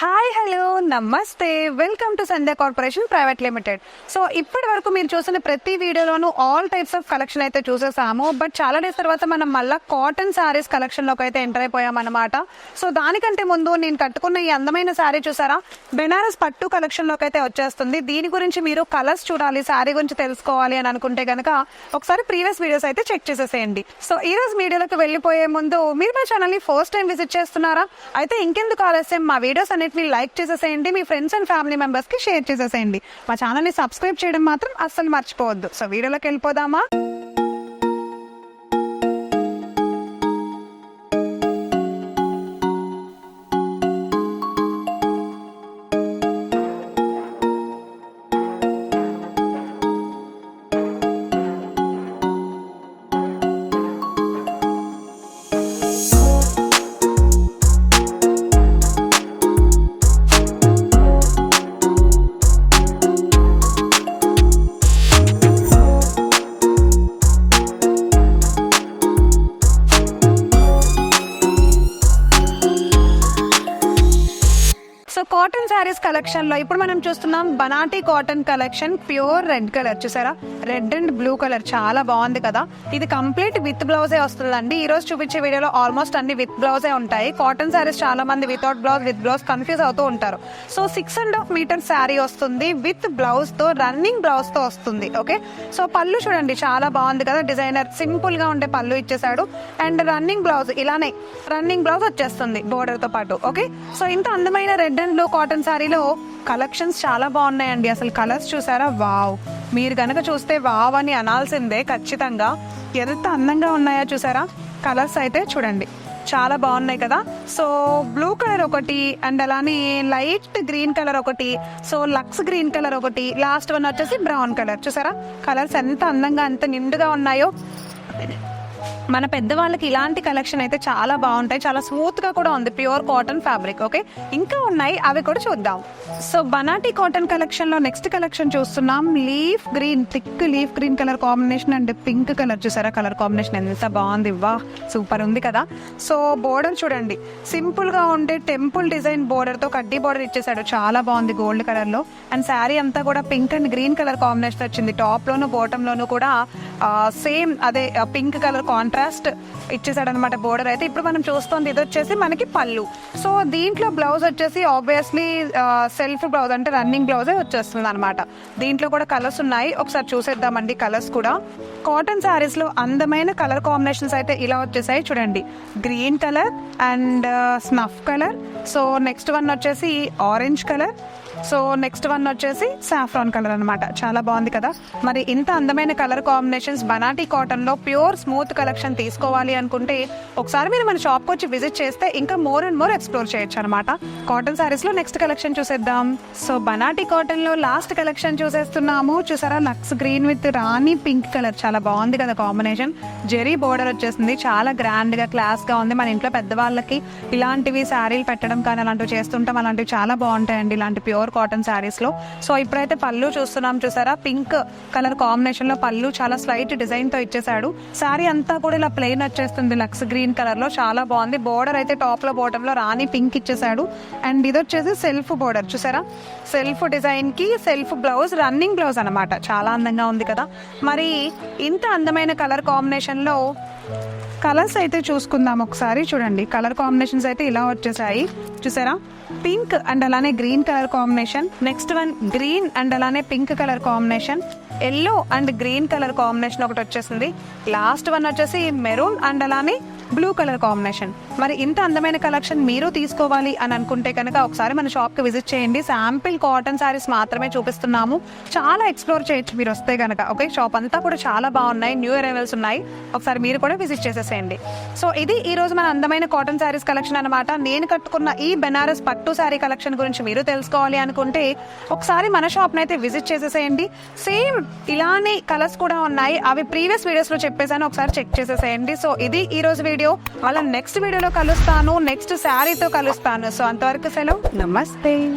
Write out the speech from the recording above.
Hi hello నమస్తే. Welcome to Sandhya corporation private limited so ఇప్పటి వరకు మీరు చూసిన ప్రతి వీడియోలోనూ ఆల్ టైప్స్ ఆఫ్ కలెక్షన్ అయితే చూసేసాము. బట్ చాలా డేస్ తర్వాత మనం మళ్ళీ కాటన్ శారీస్ కలెక్షన్లోకి అయితే ఎంటర్ అయిపోయాం అనమాట సో దానికంటే ముందు నేను కట్టుకున్న ఈ అందమైన శారీ చూసారా? బెనారస్ పట్టు కలెక్షన్లోకి అయితే వచ్చేస్తుంది. దీని గురించి మీరు కలర్స్ చూడాలి శారీ గురించి తెలుసుకోవాలి అని అనుకుంటే కనుక ఒకసారి ప్రీవియస్ వీడియోస్ అయితే చెక్ చేసేసేయండి. సో ఈ రోజు వీడియోలోకి వెళ్ళిపోయే ముందు మీరు మా ఛానల్ని ఫస్ట్ టైం విజిట్ చేస్తున్నారా? అయితే ఇంకెందుకు ఆలస్యం? మా వీడియోస్ అన్నిటిని లైక్ చేసేసేయండి మీ ఫ్రెండ్స్ అండ్ ఫ్యామిలీ మెంబర్స్కి షేర్ చేసేసేయండి. మా ఛానల్ని సబ్స్క్రైబ్ చేయడం మాత్రం అస్సలు మర్చిపోవద్దు. సో వీడియోలోకి వెళ్ళిపోదామా? కాటన్ శారీస్ కలెక్షన్లో ఇప్పుడు మనం చూస్తున్నాం బనాటి cotton collection pure red colour చూసారా? రెడ్ అండ్ బ్లూ కలర్ చాలా బాగుంది కదా. ఇది కంప్లీట్ విత్ బ్లౌజే వస్తుందండి. ఈ రోజు చూపించే వీడియోలో ఆల్మోస్ట్ అన్ని విత్ బ్లౌజే ఉంటాయి. కాటన్ శారీస్ చాలా మంది without blouse with blouse confuse అవుతూ ఉంటారు. So six and half metre sari వస్తుంది విత్ బ్లౌజ్తో రన్నింగ్ బ్లౌజ్తో వస్తుంది. ఓకే సో పళ్ళు చూడండి చాలా బాగుంది కదా. డిజైనర్ సింపుల్గా ఉండే పళ్ళు ఇచ్చేసాడు అండ్ రన్నింగ్ బ్లౌజ్ ఇలానే రన్నింగ్ బ్లౌజ్ వచ్చేస్తుంది బోర్డర్తో పాటు. ఓకే సో ఇంత అందమైన రెడ్ అండ్ బ్లూ కాటన్ శారీలో కలెక్షన్స్ చాలా బాగున్నాయండి. అసలు కలర్స్ చూసారా? వావ్. మీరు కనుక చూస్తే వావ్ అని అనాల్సిందే ఖచ్చితంగా. ఎంత అందంగా ఉన్నాయో చూసారా? కలర్స్ అయితే చూడండి. చాలా బాగున్నాయి కదా. సో బ్లూ కలర్ ఒకటి అండ్ అలానే లైట్ గ్రీన్ కలర్ ఒకటి. సో లక్స్ గ్రీన్ కలర్ ఒకటి. లాస్ట్ వన్ వచ్చేసి బ్రౌన్ కలర్. చూసారా? కలర్స్ ఎంత అందంగా ఎంత నిండుగా ఉన్నాయో. మన పెద్దవాళ్ళకి ఇలాంటి కలెక్షన్ అయితే చాలా బాగుంటాయి. చాలా స్మూత్గా కూడా ఉంది. ప్యూర్ కాటన్ ఫ్యాబ్రిక్ ఓకే ఇంకా ఉన్నాయి. అవి కూడా చూద్దాం. సో బనాటీ కాటన్ కలెక్షన్లో నెక్స్ట్ కలెక్షన్ చూస్తున్నాం. Leaf green thick leaf green colour combination and pink colour చూసారా? కలర్ కాంబినేషన్ ఎంత బాగుంది. వా సూపర్ ఉంది కదా. సో బోర్డర్ చూడండి. సింపుల్గా ఉండే టెంపుల్ డిజైన్ బోర్డర్తో కడ్డీ బోర్డర్ ఇచ్చేసాడు. చాలా బాగుంది గోల్డ్ కలర్లో. అండ్ శారీ అంతా కూడా pink and green colour combination వచ్చింది. టాప్ లోను బాటమ్ లోను కూడా సేమ్ అదే పింక్ కలర్ కాంట్రాస్ట్ ఇచ్చేసాడు అనమాట బోర్డర్ అయితే. ఇప్పుడు మనం చూస్తుంది ఇది వచ్చేసి మనకి పళ్ళు. సో దీంట్లో బ్లౌజ్ వచ్చేసి ఆబ్వియస్లీ సెల్ఫ్ బ్లౌజ్ అంటే రన్నింగ్ బ్లౌజే వచ్చేస్తుంది అనమాట దీంట్లో కూడా కలర్స్ ఉన్నాయి. ఒకసారి చూసేద్దామండి కలర్స్ కూడా. కాటన్ శారీస్లో అందమైన కలర్ కాంబినేషన్స్ అయితే ఇలా వచ్చేసాయి చూడండి. Green colour and snuff colour so next one వచ్చేసి orange colour so next one వచ్చేసి సాఫ్రాన్ కలర్ అనమాట చాలా బాగుంది కదా. మరి ఇంత అందమైన కలర్ కాంబినేషన్స్ బనాటీ కాటన్లో ప్యూర్ స్మూత్ కలెక్షన్ తీసుకోవాలి అనుకుంటే ఒకసారి మీరు మన షాప్కి వచ్చి విజిట్ చేస్తే ఇంకా మోర్ అండ్ మోర్ ఎక్స్ప్లోర్ చేయొచ్చు అనమాట కాటన్ సారీస్లో నెక్స్ట్ కలెక్షన్ చూసేద్దాం. సో బనాటీ కాటన్లో లాస్ట్ కలెక్షన్ చూసేస్తున్నాము. చూసారా? Lux green with rani pink colour. చాలా బాగుంది కదా కాంబినేషన్. జెరీ బోర్డర్ వచ్చేసింది. చాలా గ్రాండ్గా క్లాస్గా ఉంది. మన ఇంట్లో పెద్దవాళ్ళకి ఇలాంటివి శారీలు పెట్టడం కానీ అలాంటివి చేస్తుంటాం. అలాంటివి చాలా బాగుంటాయండి. ఇలాంటి ప్యూర్ కాటన్ శారీస్లో. సో ఇప్పుడైతే పళ్ళు చూస్తున్నాం చూసారా? పింక్ కలర్ కాంబినేషన్లో పళ్ళు చాలా స్లైట్ డిజైన్తో ఇచ్చేసాడు శారీ అంతా కూడా ఇలా ప్లెయిన్ వచ్చేస్తుంది లక్స్ గ్రీన్ కలర్లో. చాలా బాగుంది. బోర్డర్ అయితే టాప్లో బాటమ్లో రాణి పింక్ ఇచ్చేసాడు అండ్ ఇది వచ్చేసి సెల్ఫ్ బోర్డర్ చూసారా? సెల్ఫ్ డిజైన్కి సెల్ఫ్ బ్లౌజ్ రన్నింగ్ బ్లౌజ్ అనమాట చాలా అందంగా ఉంది కదా. మరి ఇంత అందమైన కలర్ కాంబినేషన్లో కలర్స్ అయితే చూసుకుందాం ఒకసారి. చూడండి కలర్ కాంబినేషన్స్ అయితే ఇలా వచ్చేసాయి. చూసారా? పింక్ అండ్ అలానే green colour combination. Next one green and అలానే pink colour combination. Yellow and green colour combination ఒకటి వచ్చేసింది. లాస్ట్ వన్ వచ్చేసి మెరూన్ అండ్ అలానే బ్లూ కలర్ కాంబినేషన్ మరి ఇంత అందమైన కలెక్షన్ మీరు తీసుకోవాలి అని అనుకుంటే కనుక ఒకసారి మన షాప్కి విజిట్ చేయండి. శాంపిల్ కాటన్ శారీస్ మాత్రమే చూపిస్తున్నాము. చాలా ఎక్స్ప్లోర్ చేయొచ్చు మీరు వస్తే కనుక ఓకే షాప్ అంతా కూడా చాలా బాగున్నాయి. న్యూ అరైవల్స్ ఉన్నాయి. ఒకసారి మీరు కూడా విజిట్ చేసేసేయండి. సో ఇది ఈ రోజు మన అందమైన కాటన్ శారీస్ కలెక్షన్ అనమాట నేను కట్టుకున్న ఈ బెనారస్ పట్టు శారీ కలెక్షన్ గురించి మీరు తెలుసుకోవాలి అనుకుంటే ఒకసారి మన షాప్ని అయితే విజిట్ చేసేసేయండి. సేమ్ ఇలానే కలర్స్ కూడా ఉన్నాయి. అవి ప్రీవియస్ వీడియోస్లో చెప్పేసాను ఒకసారి చెక్ చేసేసేయండి. సో ఇది ఈ రోజు వీడియో. అలా నెక్స్ట్ వీడియోలో కలుస్తాను. నెక్స్ట్ శారీతో కలుస్తాను. సో అంతవరకు సెలవు. నమస్తే.